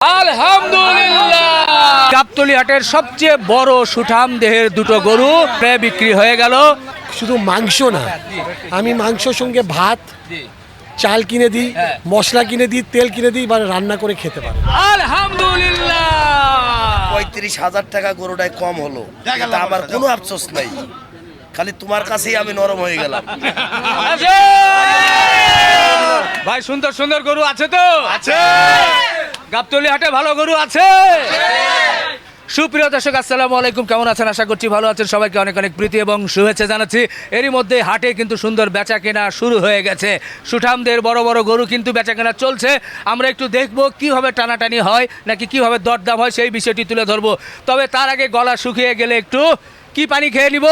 আলহামদুলিল্লাহ। গাবতলি হাটের সবচেয়ে বড় সুঠাম দেহের দুটো গরু প্রায় বিক্রি হয়ে গেল। শুধু মাংস না আমি মাংসর সঙ্গে ভাত চাল কিনে দিই মশলা কিনে দিই তেল কিনে দিই বা রান্না করে খেতে পারে। আলহামদুলিল্লাহ। পঁয়ত্রিশ হাজার টাকা গরুটায় কম হলো। আমার কোনো আফসোস নাই। খালি তোমার কাছেই আমি নরম হয়ে গেলাম। ভাই সুন্দর সুন্দর গরু আছে তো? আছে। গাবতলি হাটে ভালো গরু আছে। সুপ্রিয় দর্শক আসসালামু আলাইকুম। কেমন আছেন? আশা করছি ভালো আছেন। সবাইকে অনেক অনেক প্রীতি এবং শুভেচ্ছা জানাচ্ছি। এরই মধ্যে হাটে কিন্তু সুন্দর বেচা কেনা শুরু হয়ে গেছে। সুঠামদের বড় বড় গরু কিন্তু বেচা কেনা চলছে। আমরা একটু দেখব কীভাবে টানাটানি হয় নাকি কীভাবে দরদাম হয় সেই বিষয়টি তুলে ধরবো। তবে তার আগে গলা শুকিয়ে গেলে একটু কি পানি খেয়ে নিব?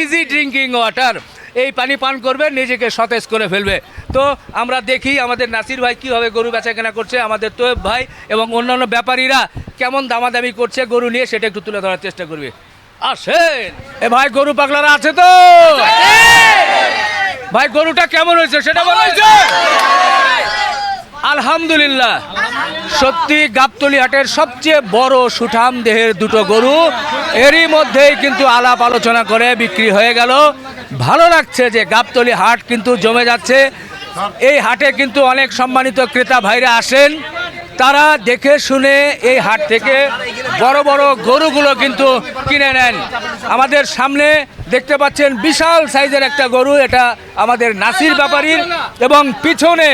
ইজি ড্রিঙ্কিং ওয়াটার এই পানি পান করবে নিজেকে সতেজ করে ফেলবে। তো আমরা দেখি আমাদের নাসির ভাই কীভাবে গরু বেচা কেনা করছে আমাদের তোয়েব ভাই এবং অন্যান্য ব্যাপারীরা কেমন দামাদামি করছে গরু নিয়ে সেটা একটু তুলে ধরার চেষ্টা করবে। আসেন। এ ভাই গরু পাগলারা আছে তো? ভাই গরুটা কেমন হয়েছে সেটা বলা। হয়েছে। আলহামদুলিল্লাহ। সত্যি গাবতলি হাটের সবচেয়ে বড় সুঠাম দেহের দুটো গরু, এরই মধ্যেই কিন্তু আলাপ আলোচনা করে বিক্রি হয়ে গেল। ভালো লাগছে যে গাবতলি হাট কিন্তু জমে যাচ্ছে। এই হাটে কিন্তু অনেক সম্মানিত ক্রেতা ভাইরা আসেন। তারা দেখে শুনে এই হাট থেকে বড় বড় গরুগুলো কিন্তু কিনে নেন। আমাদের সামনে দেখতে পাচ্ছেন বিশাল সাইজের একটা গরু এটা আমাদের নাসির ব্যাপারীর। এবং পিছনে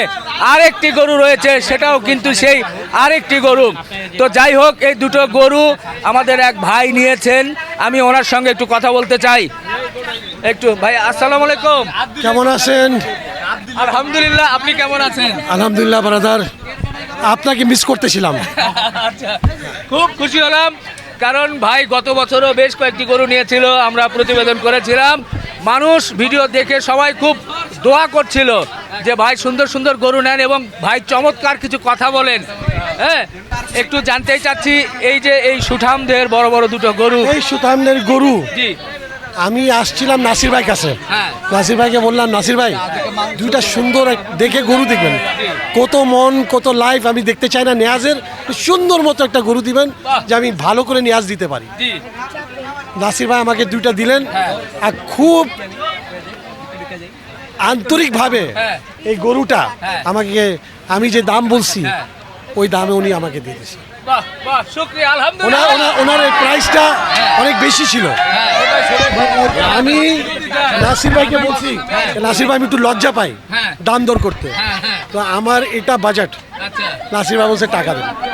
আরেকটি গরু রয়েছে সেটাও কিন্তু সেই আরেকটি গরু। তো যাই হোক এই দুটো গরু আমাদের এক ভাই নিয়েছেন। আমি ওনার সঙ্গে একটু কথা বলতে চাই। একটু ভাই আসসালামু আলাইকুম। কেমন আছেন? আলহামদুলিল্লাহ আপনি কেমন আছেন? আলহামদুলিল্লাহ ব্রাদার আপনাকে মিস করতেছিলাম। আচ্ছা খুব খুশি হলাম। কারণ ভাই গত বছরও বেশ কয়েকটি গরু নিয়েছিল আমরা প্রতিবেদন করেছিলাম। মানুষ ভিডিও দেখে সবাই খুব দোয়া করছিল যে ভাই সুন্দর সুন্দর গরু নেন এবং ভাই চমৎকার কিছু কথা বলেন। হ্যাঁ একটু জানতেই চাচ্ছি এই যে এই সুঠামদের বড় বড় দুটো গরু। এই সুঠামদের গরু জি। আমি আসছিলাম নাসির ভাই কাছে। হ্যাঁ। নাসির ভাইকে বললাম নাসির ভাই দুইটা সুন্দর দেখে গরু দেখবেন। কত মন কত লাইফ আমি দেখতে চাই না নেয়াজের। সুন্দর মতো একটা গরু দিবেন যে আমি ভালো করে নেয়াজ দিতে পারি। নাসির ভাই আমাকে দুইটা দিলেন। আর খুব আন্তরিকভাবে হ্যাঁ। এই গরুটা হ্যাঁ। আমাকে আমি যে দাম বলছি হ্যাঁ। ওই দামে উনি আমাকে দিয়ে দিয়েছে বাহ বাহ শুক্রিয়া ওনার আলহামদুলিল্লাহ। ওনার ওনার এই প্রাইসটা অনেক বেশি ছিল। হ্যাঁ, শুরু। আমি নাসির ভাইকে বলছি নাসির ভাই আমি একটু লজ্জা পাই হ্যাঁ। দাম দর করতে। হ্যাঁ হ্যাঁ। তো আমার এটা বাজেট আচ্ছা। নাসির ভাই বলছে টাকা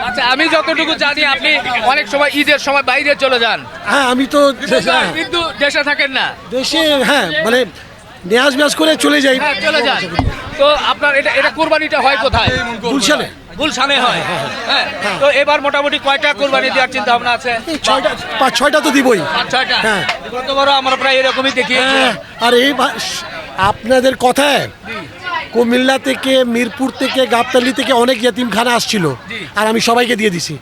আচ্ছা আমি যতটুকু জানি আপনি অনেক সময় ঈদের সময় বাইরে চলে যান। হ্যাঁ আমি তো হ্যাঁ, কিন্তু দেশে থাকেন না। দেশে হ্যাঁ মানে নেয়াজ মেয়াজ করে চলে যাই। হ্যাঁ চলে যান। তো আপনার এটা এটা কোরবানিটা হয় কোথায়? গুলশানে। গুলশানে হয়। হ্যাঁ তো এবার মোটামুটি কয়টা কোরবানি দেওয়ার চিন্তা ভাবনা আছে? ছয়টা পাঁচ ছয়টা তো দিবই। পাঁচ ছয়টা? হ্যাঁ। গতবারও আমরা প্রায় এরকমই দেখি হ্যাঁ আর এই আপনাদের কথায় কুমিল্লা থেকে মিরপুর থেকে গাবতালি থেকে অনেক ইয়াতিমখানা আসছিল। আর আমি সবাইকে দিয়ে দিছি।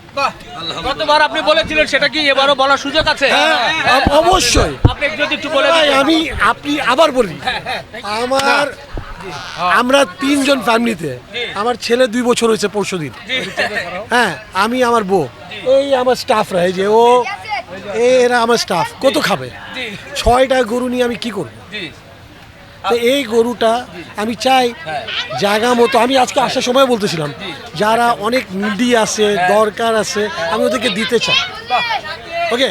গতবার আপনি বলেছিলেন সেটা কি এবারও বলার সুযোগ আছে? হ্যাঁ, অবশ্যই। আপনি যদি একটু বলে আমি আপনি আবার বলি। আমার আমরা তিনজন ফ্যামিলিতে আমার ছেলে দুই বছর হয়েছে পরশু দিন। হ্যাঁ আমি আমার বউ। এই আমার স্টাফরা এই যে ও এরা আমার স্টাফ কত খাবে? ছয়টা গরু নিয়ে আমি কি করব? তো এই গরুটা আমি চাই জায়গা মতো আমি আজকে আসার সময় বলতেছিলাম যারা অনেক নিডি আছে দরকার আছে আমি ওদেরকে দিতে চাই। ওকে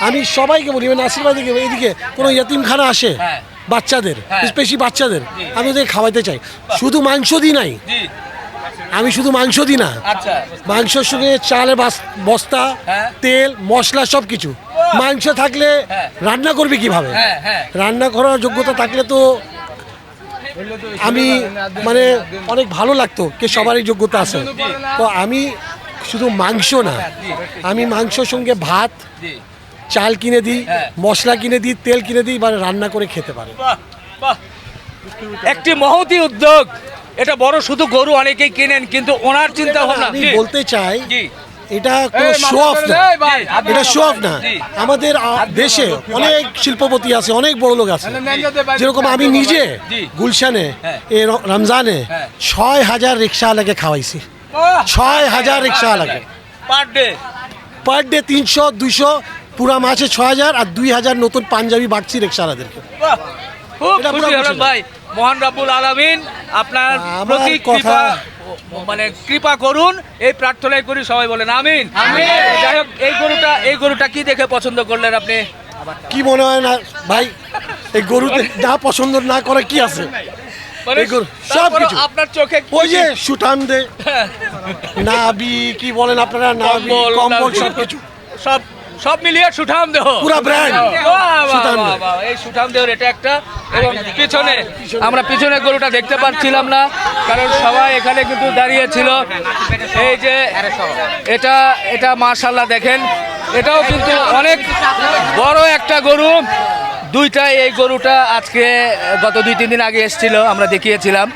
আমি সবাইকে বলি মানে আশীর্বাদ দিকে এইদিকে কোনো ইয়তিমখানা আসে হ্যাঁ। বাচ্চাদের হ্যাঁ। স্পেশালি বাচ্চাদের আমি ওদেরকে খাওয়াইতে চাই। শুধু মাংস দিই নাই। আমি শুধু মাংস দিই না। আচ্ছা। মাংসর সঙ্গে চালের বাস- বস্তা হ্যাঁ। তেল মশলা সব কিছু মাংস থাকলে হ্যাঁ। রান্না করবে কীভাবে? রান্না করার যোগ্যতা থাকলে তো আমি মানে অনেক ভালো লাগতো কে সবারই যোগ্যতা আছে। তো আমি শুধু মাংস না আমি মাংসর সঙ্গে ভাত চাল কিনে দিই হ্যাঁ। মশলা কিনে দিই তেল কিনে দিই বা রান্না করে খেতে পারে। একটি মহতি উদ্যোগ এটা বড় শুধু গরু অনেকেই কেনেন কিন্তু ওনার চিন্তা ভাবনা আমি বলতে চাই এটা কোনো শো অফ না এটা। শো অফ না আমাদের দেশে অনেক শিল্পপতি আছে অনেক বড় লোক আছে যেরকম আমি নিজে গুলশানে হ্যাঁ। এ রমজানে হ্যাঁ। ছয় হাজার রিক্সাওয়ালাকে খাওয়াইছি ছয় হাজার রিক্সা লাগে পার ডে পার ডে তিনশো দুইশো পুরা মাসে ছ হাজার আর দুই হাজার নতুন পাঞ্জাবি বাড়ছি রিক্সাওয়ালাদেরকে খুব খুশি হলাম ভাই। মোহন রাব্বুল আলামিন আপনার প্রতি কথা- কৃপা মানে কৃপা করুন এই প্রার্থনাই করি সবাই বলেন আমিন। যাই হোক এই গরুটা এই গরুটা কি দেখে পছন্দ করলেন আপনি? কি মনে হয় না ভাই এই গরুতে যা পছন্দ না করে কি আছে? মানে গরু- সবকিছু। আপনার চোখে ওই যে সুটান দে নাবি কি বলেন আপনারা নাবি কম্বল কম্বল নাবি, সব সব মিলিয়ে সুঠাম দেহ। পুরা দেহ। বাহ, এই সুঠাম দেহের এটা একটা। এবং পিছনে আমরা পিছনে গরুটা দেখতে পাচ্ছিলাম না কারণ সবাই এখানে কিন্তু দাঁড়িয়ে ছিল এই যে এটা এটা মাশাল্লাহ দেখেন। এটাও কিন্তু অনেক বড় একটা গরু। দুইটাই এই গরুটা আজকে গত দুই তিন দিন আগে এসেছিল আমরা দেখিয়েছিলাম।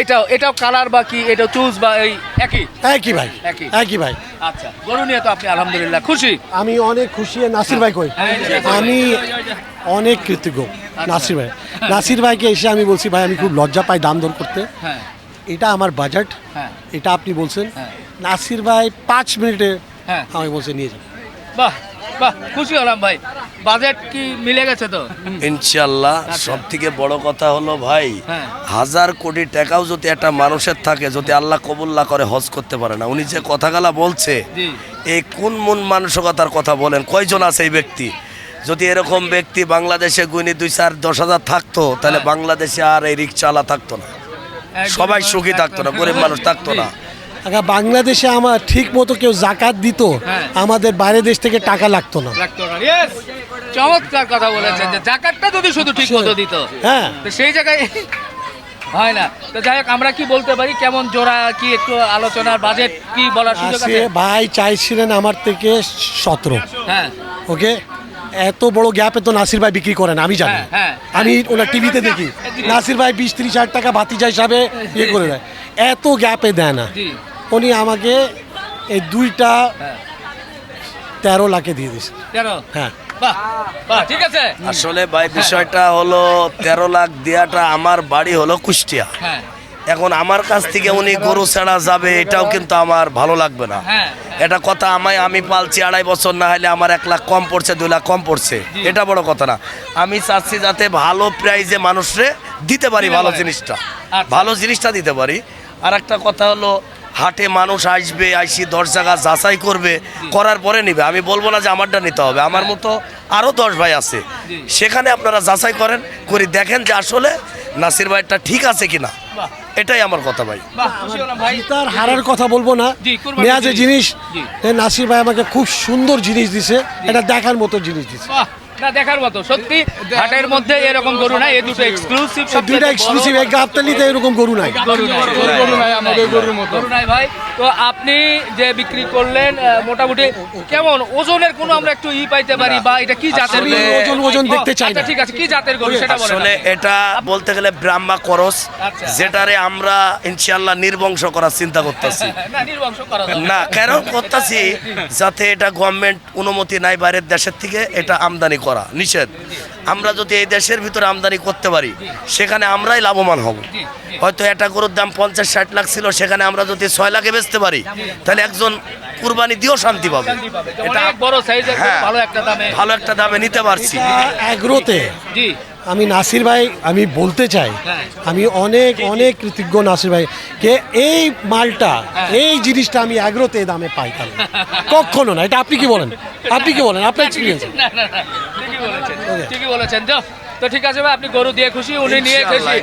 এটাও এটাও কালার বা কি এটা চুজ বা এই একই? একই ভাই একই। একই ভাই। আচ্ছা গরু নিয়ে তো আপনি আলহামদুলিল্লাহ খুশি। আমি অনেক খুশি নাসির ভাই কই? আমি অনেক কৃতজ্ঞ নাসির ভাই। নাসির ভাইকে এসে আমি বলছি ভাই আমি খুব লজ্জা পাই দাম দর করতে। হ্যাঁ। এটা আমার বাজেট হ্যাঁ। এটা আপনি বলছেন। হ্যাঁ। নাসির ভাই পাঁচ মিনিটে হ্যাঁ। আমাকে বলছে নিয়ে যান বাহ বাহ খুশি হলাম ভাই। বাজেট কি মিলে গেছে তো? ইনশাল্লাহ সব থেকে বড় কথা হলো ভাই হ্যাঁ। হাজার কোটি টাকাও যদি একটা মানুষের থাকে যদি আল্লাহ কবুল্লা করে হজ করতে পারে না। উনি যে কথাগুলা বলছে এই কোন মন মানসিকতার কথা বলেন? কয়জন আছে এই ব্যক্তি? যদি এরকম ব্যক্তি বাংলাদেশে গুইনি দুই চার দশ হাজার থাকতো তাহলে হ্যাঁ। বাংলাদেশে আর এই রিক্সাওয়ালা থাকতো না। সবাই সুখী থাকতো না গরিব মানুষ থাকতো না। আগে বাংলাদেশে আমার ঠিক মতো কেউ জাকাত দিত হ্যাঁ। আমাদের বাইরে দেশ থেকে টাকা লাগতো না! চমৎকার কথা বলেছেন যে জাকাতটা যদি শুধু ঠিক মতো দিত হ্যাঁ। তো সেই জায়গায় হয় না। তো যাই হোক আমরা কি বলতে পারি কেমন জোড়া কি একটু আলোচনার বাজেট কি বলার সুযোগ আছে? ভাই চাইছিলেন আমার থেকে সতেরো। হ্যাঁ। ওকে? এত বড় গ্যাপে তো নাসির ভাই বিক্রি করেন আমি জানি। হ্যাঁ, হ্যাঁ। আমি ওনার টিভিতে দেখি। নাসির ভাই বিশ ত্রিশ হাজার টাকা ভাতিজা হিসাবে ইয়ে করে দেয়। এত গ্যাপে দেয় না। উনি আমাকে এই দুইটা হ্যাঁ। তেরো লাখে দিয়ে দিয়েছে তেরো? হ্যাঁ। বাহ বাহ ঠিক আছে। আসলে ভাই বিষয়টা হলো তেরো লাখ দেওয়াটা আমার বাড়ি হলো কুষ্টিয়া। হ্যাঁ। এখন আমার কাছ থেকে উনি গরু ছাড়া যাবে এটাও কিন্তু আমার ভালো লাগবে না। হ্যাঁ এটা কথা আমায় আমি পালছি আড়াই বছর না হলে আমার এক লাখ কম পড়ছে দুই লাখ কম পড়ছে। এটা বড় কথা না। আমি চাচ্ছি যাতে ভালো প্রাইজে মানুষরে দিতে পারি ভালো জিনিসটা। আচ্ছা। ভালো জিনিসটা দিতে পারি। আর একটা কথা হলো হাটে মানুষ আসবে আইসি দশ জায়গা যাচাই করবে করার পরে নিবে। আমি বলব না যে আমারটা নিতে হবে। আমার মতো আরও দশ ভাই আছে। সেখানে আপনারা যাচাই করেন করে দেখেন যে আসলে নাসির ভাইটা ঠিক আছে কিনা। বাহ। এটাই আমার কথা ভাই। তার হারার কথা বলব না। জি, যে জিনিস। নাসির ভাই আমাকে খুব সুন্দর জিনিস দিছে। এটা দেখার মতো জিনিস দিছে। না দেখার মতো। সত্যি হাটের মধ্যে এরকম গরু নাই এই দুটো এক্সক্লুসিভ এই দুইটা এক্সক্লুসিভ এক গাবতালিতে এরকম গরু নাই। গরু নাই। গরু নাই আমাদের গরুর মতো। গরু নাই ভাই। তো আপনি যে বিক্রি করলেন মোটামুটি কেমন? ওজনের কোনো আমরা একটু ই পাইতে পারি বা এটা কি জাতের ওজন ওজন দেখতে চাই আচ্ছা না। ঠিক আছে কি জাতের গরু সেটা বলেন আসলে এটা বলতে গেলে ব্রাহ্মা করস আচ্ছা। যেটারে আমরা ইনশাল্লাহ নির্বংশ করার চিন্তা করতেছি। না নির্বংশ করা না। কেন করতেছি? যাতে এটা গভর্নমেন্ট অনুমতি নাই বাইরের দেশের থেকে এটা আমদানি করা নিষেধ। আমরা যদি এই দেশের ভিতরে আমদানি করতে পারি সেখানে আমরাই লাভবান হব। হয়তো একটা গরুর দাম পঞ্চাশ ষাট লাখ ছিল সেখানে আমরা যদি ছয় লাখে বেচতে পারি তাহলে একজন কুরবানি দিয়েও শান্তি পাবে। এটা বড় হ্যাঁ। ভালো একটা দামে। ভালো একটা দামে নিতে পারছি। অ্যাগ্রোতে জি। আমি নাসির ভাই আমি বলতে চাই হ্যাঁ। আমি অনেক অনেক কৃতজ্ঞ নাসির ভাই কে এই মালটা হ্যাঁ। এই জিনিসটা আমি এই দামে পাই তাহলে কখনো না এটা আপনি কি বলেন? আপনি কি বলেন? আপনার এক্সপিরিয়েন্স বলেছেন। ঠিকই বলেছেন। তো তো ঠিক আছে ভাই আপনি গরু দিয়ে খুশি উনি নিয়ে খুশি।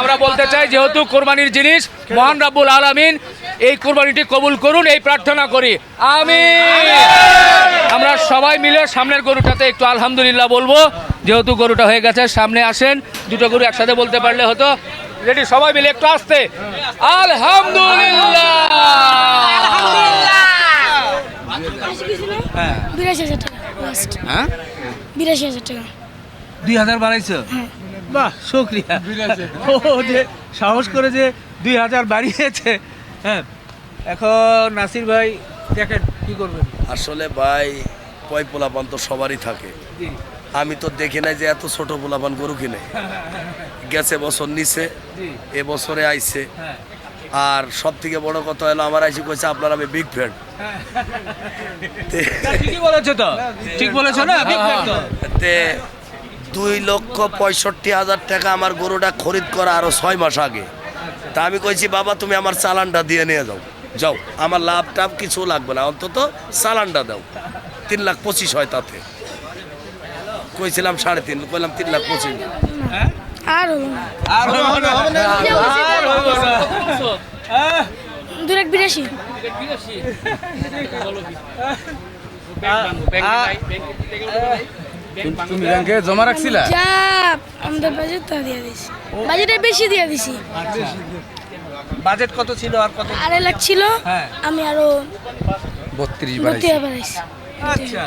আমরা বলতে চাই যেহেতু কোরবানির জিনিস মহান রাব্বুল আলামিন এই কোরবানিটি কবুল করুন এই প্রার্থনা করি। আমি আমরা সবাই মিলে সামনের গরুটাতে একটু আলহামদুলিল্লাহ বলব। যেহেতু গরুটা হয়ে গেছে সামনে আসেন। দুটো গরু একসাথে বলতে পারলে হতো। রেডি সবাই মিলে একটু আসতে। আলহামদুলিল্লাহ। হ্যাঁ। হ্যাঁ? বিরাশি হাজার টাকা। দুই হাজার বাড়াইছো? বাহ শুক্রিয়া। ও যে সাহস করে যে দুই হাজার বাড়িয়েছে। হ্যাঁ এখন নাসির ভাই দেখেন কি করবেন? আসলে ভাই পয় পোলাপান তো সবারই থাকে। আমি তো দেখি নাই যে এত ছোট পোলাপান গরু কিনে। গেছে বছর নিছে বছরে আইছে। হ্যাঁ। আর সব থেকে বড় কথা হলো আমার আইসি কইছে আপনার আমি বিগ ফ্যান ঠিকই বলেছ তো। ঠিক বলেছ না Big fan তো। তে দুই লক্ষ পঁয়ষট্টি হাজার টাকা আমার গরুটা খরিদ করা আরও ছয় মাস আগে। তা আমি কইছি বাবা তুমি আমার চালানটা দিয়ে নিয়ে যাও। যাও আমার লাভ টাভ কিছু লাগবে না অন্তত চালানটা দাও। তিন লাখ পঁচিশ হয় তাতে। কইছিলাম সাড়ে তিন কইলাম তিন লাখ পঁচিশ। না আর। আর হইবো না। আহ, দু এক বিরাশি। তুমি ব্যাংকে জমা রাখছিলা? যা আমাদের বাজেট তা দিয়ে দিছি। বাজেটে বেশি দিয়ে দিছি। বাজেট কত ছিল আর কত? আড়াই লাখ ছিল। হ্যাঁ। আমি আরও বত্রিশ বেড়াইছি। আচ্ছা।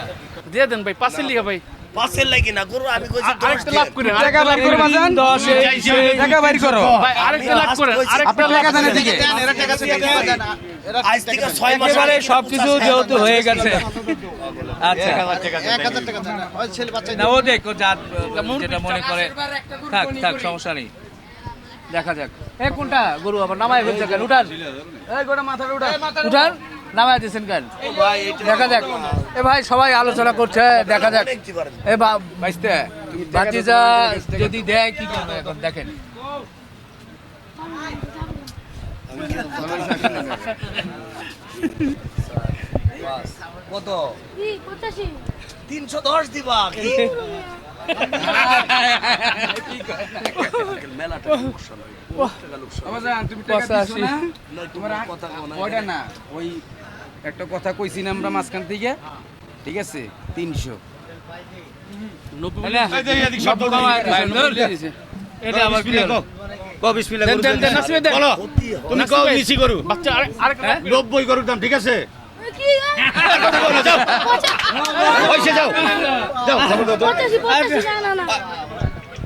দিয়ে দেন ভাই পাঁচের লিখা ভাই। পাঁচের লাগি না গরু আমি কইছি আরেকটা লাভ করেন টাকা বাইর করো বাজান দশ এই, সেই, টাকা বাইর করো। ভাই আরেকটা লাভ করেন আরেকটা টাকা দেন এদিকে আজ থেকে ছয় মাস একেবারে আগে সবকিছু যেহেতু হয়ে গেছে। আচ্ছা। না ও দেখ ও যা যেটা মনে করে। থাক থাক সমস্যা নেই। দেখা যাক। এ কোনটা গরু আবার নামায় ফেলছে কেন? উঠান। এই গোটা মাথাটা উঠান। উঠান। নামায় দিয়েছেন কেন? দেখা যাক। এ ভাই সবাই আলোচনা করছে দেখা যাক। এ বাইসতে বাতিজা যদি দেয় কি করবে এখন? দেখেন। কত? তিনশো দশ দিবা মেলাটা একটা কথা কইছি না আমরা মাঝখান থেকে? ঠিক আছে? তিনশো। নব্বই করুর দাম ঠিক আছে? যাও।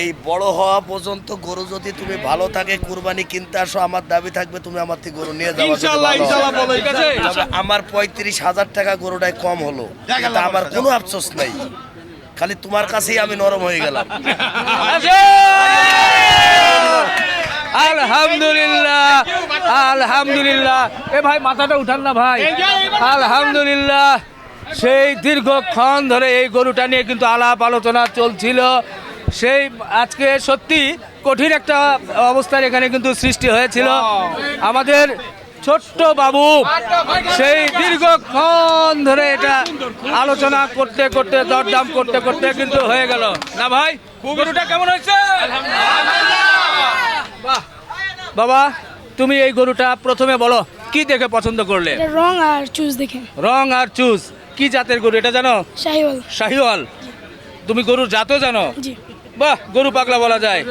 এই বড় হওয়া পর্যন্ত গরু যদি তুমি ভালো থাকে কুরবানি কিনতে আসো আমার দাবি থাকবে তুমি আমার থেকে গরু নিয়ে যাও। আমার পঁয়ত্রিশ হাজার টাকা গরুটাই কম হলো। কিন্তু আমার কোনো আফসোস নাই। খালি তোমার কাছেই আমি নরম হয়ে গেলাম। আলহামদুলিল্লাহ আলহামদুলিল্লাহ। এ ভাই মাথাটা উঠান না ভাই। আলহামদুলিল্লাহ। সেই দীর্ঘক্ষণ ধরে এই গরুটা নিয়ে কিন্তু আলাপ আলোচনা চলছিল। সেই আজকে সত্যি কঠিন একটা অবস্থার এখানে কিন্তু সৃষ্টি হয়েছিল। আমাদের ছোট্ট বাবু সেই দীর্ঘক্ষণ ধরে এটা আলোচনা করতে করতে দরদাম করতে করতে কিন্তু হয়ে গেল। না ভাই? গরুটা কেমন হয়েছে? বাবা তুমি এই গরুটা প্রথমে বলো কি দেখে পছন্দ করলে? রং আর চুজ দেখে। রং আর চুজ। কি জাতের গরু এটা জানো? শাহিওয়াল। শাহিওয়াল। তুমি গরুর জাতও জানো? জি। বাহ গরু পাগলা বলা যায়।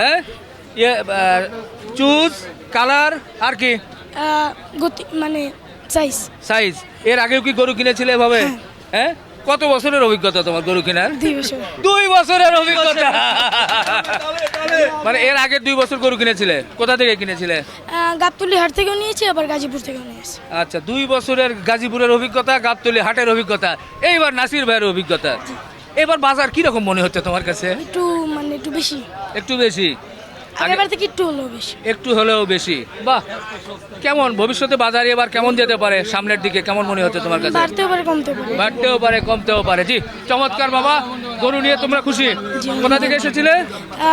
হ্যাঁ? ইয়ে চুজ কালার আর কি? গতি মানে সাইজ সাইজ এর আগেও কি গরু কিনেছিলে এভাবে? হ্যাঁ। কত বছরের অভিজ্ঞতা তোমার গরু কেনার? দুই বছরের অভিজ্ঞতা। মানে এর আগে দুই বছর গরু কিনেছিলে? কোথা থেকে কিনেছিলে? গাবতলী হাট থেকেও নিয়েছি আবার গাজীপুর থেকেও নিয়েছি। আচ্ছা দুই বছরের গাজীপুরের অভিজ্ঞতা গাবতলি হাটের অভিজ্ঞতা। এইবার নাসির ভাইয়ের অভিজ্ঞতা। এবার বাজার কি রকম মনে হচ্ছে তোমার কাছে? একটু মানে একটু বেশি। একটু বেশি? আগে- আগেরবার থেকে একটু হলো বেশি। একটু হলেও বেশি। বাহ! কেমন? ভবিষ্যতে বাজারে এবার কেমন যেতে পারে সামনের দিকে? কেমন মনে হচ্ছে তোমার কাছে? বাড়তেও পারে কমতেও পারে। বাড়তেও পারে কমতেও পারে। জি চমৎকার বাবা। গরু নিয়ে তোমরা খুশি? কোথা থেকে এসেছিলে?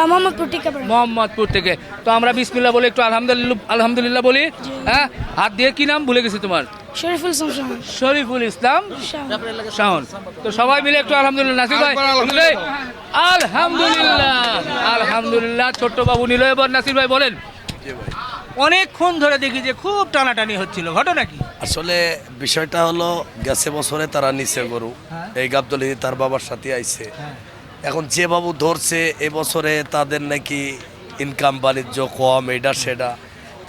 মোহাম্মদপুর টিকাপাড়া মোহাম্মদপুর থেকে। তো আমরা বিসমিল্লা বলে একটু আলহামদুলিল্লাহ আলহামদুলিল্লাহ বলি। হ্যাঁ? হাত দিয়ে কি নাম? ভুলে গেছি তোমার। শরীফুল শামসান শরীফুল ইসলাম শাহন। তো সবাই মিলে একটু আলহামদুলিল্লাহ নাসির ভাই? আলহামদুলিল্লাহ। আলহামদুলিল্লাহ। ছোট্ট বাবু নিল এবার নাসির ভাই বলেন। অনেকক্ষণ ধরে দেখি যে খুব টানাটানি হচ্ছিল। ঘটনা কি? আসলে বিষয়টা হলো গেছে বছরে তারা নিচে গরু। এই গাবদলি তার বাবার সাথে আইছে। এখন যে বাবু ধরছে এবছরে তাদের নাকি ইনকাম বাণিজ্য কম এটা সেটা।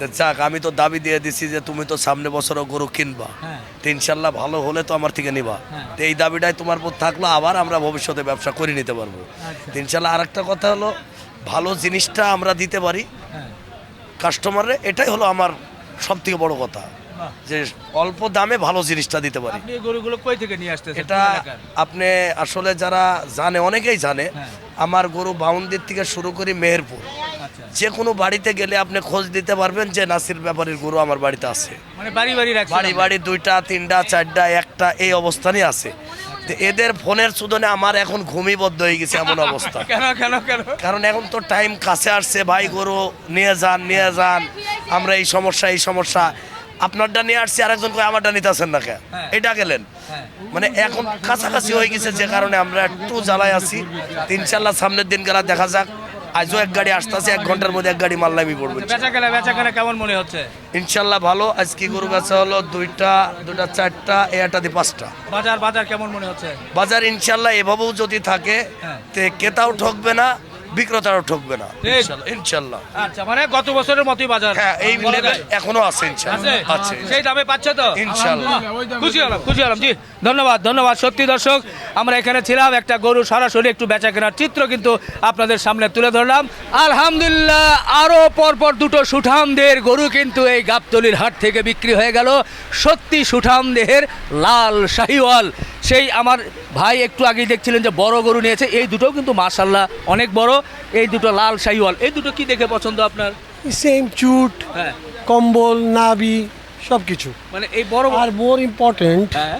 যাক আমি তো দাবি দিয়ে দিছি যে তুমি তো সামনে বছরও গরু কিনবা। তো ইনশাল্লাহ ভালো হলে তো আমার থেকে নিবা। তো এই দাবিটাই তোমার পর থাকল আবার আমরা ভবিষ্যতে ব্যবসা করে নিতে পারব। তো ইনশাল্লাহ আর একটা কথা হলো ভালো জিনিসটা আমরা দিতে পারি হ্যাঁ। কাস্টমারে এটাই হলো আমার সব থেকে বড় কথা। যে অল্প দামে ভালো জিনিসটা দিতে পারি। আপনি গরুগুলো কই থেকে নিয়ে আসতেছেন? এটা আপনি আসলে যারা জানে অনেকেই জানে হ্যাঁ। আমার গরু বাউন্দির থেকে শুরু করি মেহেরপুর। আচ্ছা। যে কোনো বাড়িতে গেলে আপনি খোঁজ দিতে পারবেন যে নাসির ব্যাপারীর গরু আমার বাড়িতে আছে। মানে বাড়ি বাড়ি বাড়ি বাড়ি দুইটা তিনটা চারটা একটা এই অবস্থানই আছে। তো এদের ফোনের সুদনে আমার এখন ঘুমই বদ্ধ হয়ে গেছে এমন অবস্থা। কেন কেন কেন? কারণ এখন তো টাইম কাছে আসছে ভাই গরু নিয়ে যান নিয়ে যান আমরা এই সমস্যা এই সমস্যা। আপনারটা নিয়ে আসছি আরেকজন কই আমারটা নিতেছেন না কেন? হ্যাঁ। এটা গেলেন। মানে এখন কাছাকাছি হয়ে গেছে যে কারণে আমরা একটু জ্বালায় আছি। তিন চাল্লা সামনের দিন গেলা দেখা যাক। আজও এক গাড়ি আসতেছে এক ঘণ্টার মধ্যে এক গাড়ি মাল নামি পড়বে কেনা কেমন মনে হচ্ছে? ইনশাল্লাহ ভালো। আজকে গরু বেচা হলো দুইটা দুইটা চারটা এ একটা দিয়ে পাঁচটা। বাজার বাজার কেমন মনে হচ্ছে? বাজার ইনশাল্লাহ এভাবেও যদি থাকে হ্যাঁ। তে কেতাও ঠকবে না বিক্রেতাও ঠকবে না। ইনশাল্লাহ আচ্ছা মানে গত বছরের মতোই বাজার। হ্যাঁ এই এখনও আছে আছে? ইনশাল্লাহ আছে। সেই দামে পাচ্ছে তো? ইনশাল্লাহ। খুশি হলাম খুশি হলাম। জি। ধন্যবাদ ধন্যবাদ। সত্যি দর্শক আমরা এখানে ছিলাম একটা গরু সরাসরি একটু বেচা কেনার চিত্র কিন্তু আপনাদের সামনে তুলে ধরলাম। আলহামদুলিল্লাহ আরও পরপর দুটো সুঠাম দেহের গরু কিন্তু এই গাবতলির হাট থেকে বিক্রি হয়ে গেল। সত্যি সুঠাম দেহের লাল শাহিওয়াল। সেই আমার ভাই একটু আগেই দেখছিলেন যে বড় গরু নিয়েছে এই দুটো কিন্তু মাশাল্লাহ অনেক বড়। এই দুটো লাল শাহিওয়াল এই দুটো কি দেখে পছন্দ আপনার? সেম চুট হ্যাঁ। কম্বল নাবি সব কিছু মানে এই বড় আর মোর ইম্পর্টেন্ট হ্যাঁ।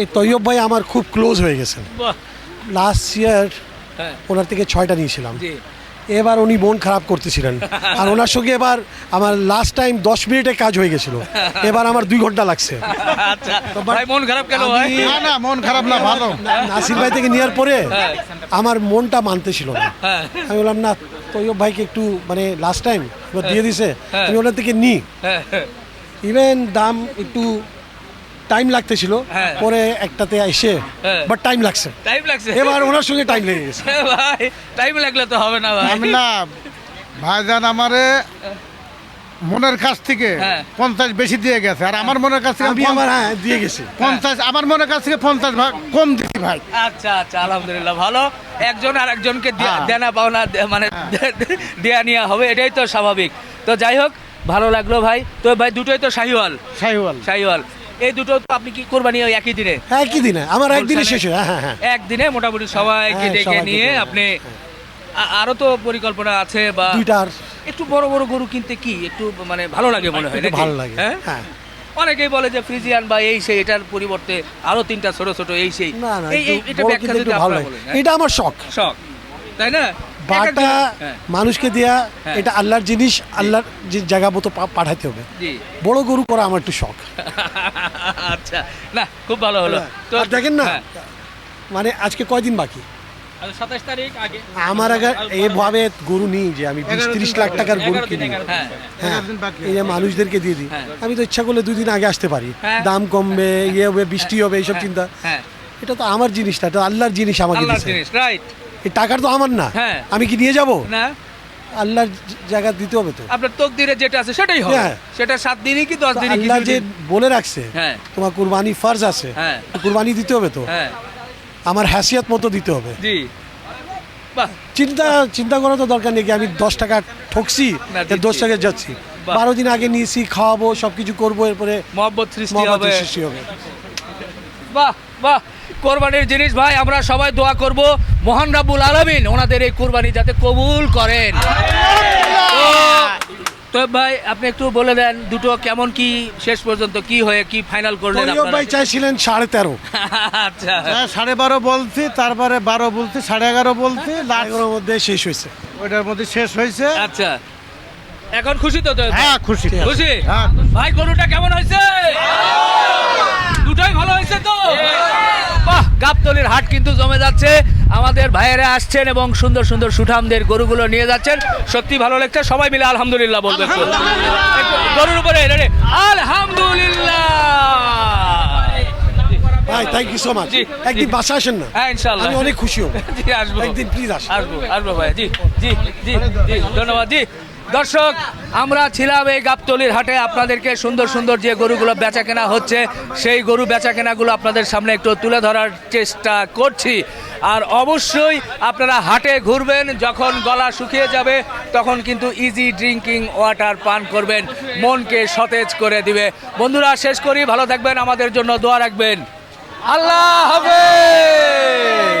এই তৈয়ব ভাই আমার খুব ক্লোজ হয়ে গেছেন। লাস্ট ইয়ার হ্যাঁ। ওনার থেকে ছয়টা নিয়েছিলাম। এবার উনি মন খারাপ করতেছিলেন। আর ওনার সঙ্গে এবার আমার লাস্ট টাইম দশ মিনিটে কাজ হয়ে গেছিল। এবার আমার দুই ঘণ্টা লাগছে। আচ্ছা মন খারাপ কেন না না মন খারাপ না ভালো। নাসির ভাই থেকে নেওয়ার পরে আমার মনটা মানতে ছিল না। হ্যাঁ। আমি বললাম না তৈয়ব ভাইকে একটু মানে লাস্ট টাইম দিয়ে দিছে হ্যাঁ। আমি ওনার থেকে নিই হ্যাঁ। ইভেন দাম একটু টাইম লাগতেছিল। হ্যাঁ। পরে একটাতে এসে হ্যাঁ। বাট টাইম লাগছে। টাইম লাগছে। এবার ওনার সঙ্গে টাইম লেগে গেছে। ভাই টাইম লাগলে তো হবে না ভাই। আমি না ভাইজান আমারে মনের কাছ থেকে হ্যাঁ। পঞ্চাশ বেশি দিয়ে গেছে। আর আমার মনের কাছ থেকে আমি আমার হ্যাঁ দিয়ে গেছি। পঞ্চাশ আমার মনের কাছ থেকে পঞ্চাশ ভাগ কম দিচ্ছি ভাই। আচ্ছা আচ্ছা আলহামদুলিল্লাহ ভালো। একজন আর একজনকে হ্যাঁ। দেনা পাওনা মানে দেয়া নেওয়া হবে এটাই তো স্বাভাবিক। তো যাই হোক ভালো লাগল ভাই। তো ভাই দুটোই তো শাহিওয়াল। সাইওয়াল শাহিওয়াল। এই দুটো তো আপনি কি কোরবানি ওই একই দিনে? হ্যাঁ একই দিনে আমার একদিনে শেষ হয় হ্যাঁ হ্যাঁ একদিনে মোটামুটি সবাইকে হ্যাঁ, ডেকে নিয়ে আপনি আরও তো পরিকল্পনা আছে বা দুইটার। একটু বড় বড় গরু কিনতে কি? একটু মানে ভালো লাগে মনে হয় ভালো লাগে হ্যাঁ? হ্যাঁ। অনেকেই বলে যে ফ্রিজিয়ান বা এই সেই এটার পরিবর্তে আরও তিনটা ছোট ছোট এই সেই। এটা ব্যাখ্যা যদি আপনারা বলেন, হ্যাঁ? এটা আমার শখ। শখ। তাই না? বাটা হ্যাঁ, মানুষকে দেয়া হ্যাঁ। এটা আল্লাহর জিনিস আল্লাহর যে জায়গা মতো পা- পাঠাতে হবে। বড় গরু করা আমার একটু শখ। আচ্ছা। না খুব ভালো হলো। তো দেখেন না হ্যাঁ, মানে আজকে কয়দিন বাকি? সাতাশ তারিখ আগে। আমার আগে এইভাবে গরু নিই যে আমি বিশ তিরিশ লাখ টাকার গরু কিনি। হ্যাঁ। হ্যাঁ। এই যে মানুষদেরকে দিয়ে দিই। হ্যাঁ। আমি তো ইচ্ছা করলে দুই দিন আগে আসতে পারি। হ্যাঁ। দাম কমবে ইয়ে হবে বৃষ্টি হবে এইসব চিন্তা। হ্যাঁ। এটা তো আমার জিনিসটা এটা আল্লাহর জিনিস আমাকে আল্লাহর দিয়েছে জিনিস রাইট এই টাকার তো আমার না। হ্যাঁ। আমি কি নিয়ে যাব? না। আল্লাহর জায়গা দিতে হবে তো। আপনার তকদিরে যেটা আছে সেটাই হবে। হ্যাঁ। সেটা সাত দিনই কি দশ তো দিনই আল্লাহ যে? বলে রাখছে হ্যাঁ। তোমার কুরবানি ফার্জ আছে। হ্যাঁ। কুরবানি দিতে হবে তো। হ্যাঁ। আমার হ্যাসিয়াত মতো দিতে হবে। জি। বাহ। চিন্তা চিন্তা করার তো দরকার নেই কি আমি দশ টাকা ঠকছি না, দশ। টাকা যাচ্ছি। বাহ। বারো দিন আগে নিয়েছি খাওয়াবো সবকিছু করব এরপরে মহব্বত সৃষ্টি হবে। সৃষ্টি হবে। বাহ বাহ। কোরবানির জিনিস ভাই আমরা সবাই দোয়া করব মহান রাব্বুল আলমিন ওনাদের এই কোরবানি যাতে কবুল করেন। তো- তো ভাই আপনি একটু বলে দেন দুটো কেমন কি শেষ পর্যন্ত কি হয়ে কি ফাইনাল করলেন ভাই চাইছিলেন সাড়ে তেরো। আচ্ছা। হ্যাঁ, সাড়ে বারো বলছি তারপরে বারো বলছি সাড়ে এগারো বলছি এগারোর মধ্যে শেষ হয়েছে। ওইটার মধ্যে শেষ হয়েছে। আচ্ছা। এখন খুশি তো ভাই? হ্যাঁ খুশি। খুশি? হ্যাঁ। ভাই গরুটা কেমন হয়েছে? দুটাই ভালো হয়েছে তো? বাহ গাবতলির হাট কিন্তু জমে যাচ্ছে। আমাদের ভাইয়েরা আসছেন এবং সুন্দর সুন্দর সুঠামদের গরুগুলো নিয়ে যাচ্ছেন। সত্যি ভালো লাগছে সবাই মিলে আলহামদুলিল্লাহ বলবে। একটু। একটু গরুর উপরে আলহামদুলিল্লাহ। ভাই থ্যাংক ইউ সো মাচ জি, একদিন। বাসা আসেন না? হ্যাঁ ইনশাল্লাহ আমি অনেক খুশি হব। জি আসব। একদিন প্লিজ আসেন। আসব আসব ভাই জি জি জি জি ধন্যবাদ জি। দর্শক, আমরা ছিলাম এই গাবতলির হাটে। আপনাদেরকে সুন্দর সুন্দর যে গরুগুলো বেচা কেনা হচ্ছে, সেই গরু বেচা কেনাগুলো আপনাদের সামনে একটু তুলে ধরার চেষ্টা করছি। আর অবশ্যই আপনারা হাটে ঘুরবেন, যখন গলা শুকিয়ে যাবে, তখন কিন্তু ইজি ড্রিঙ্কিং ওয়াটার পান করবেন। মনকে সতেজ করে দিবে। বন্ধুরা, শেষ করি। ভালো থাকবেন। আমাদের জন্য দোয়া রাখবেন। আল্লাহ হাফেজ!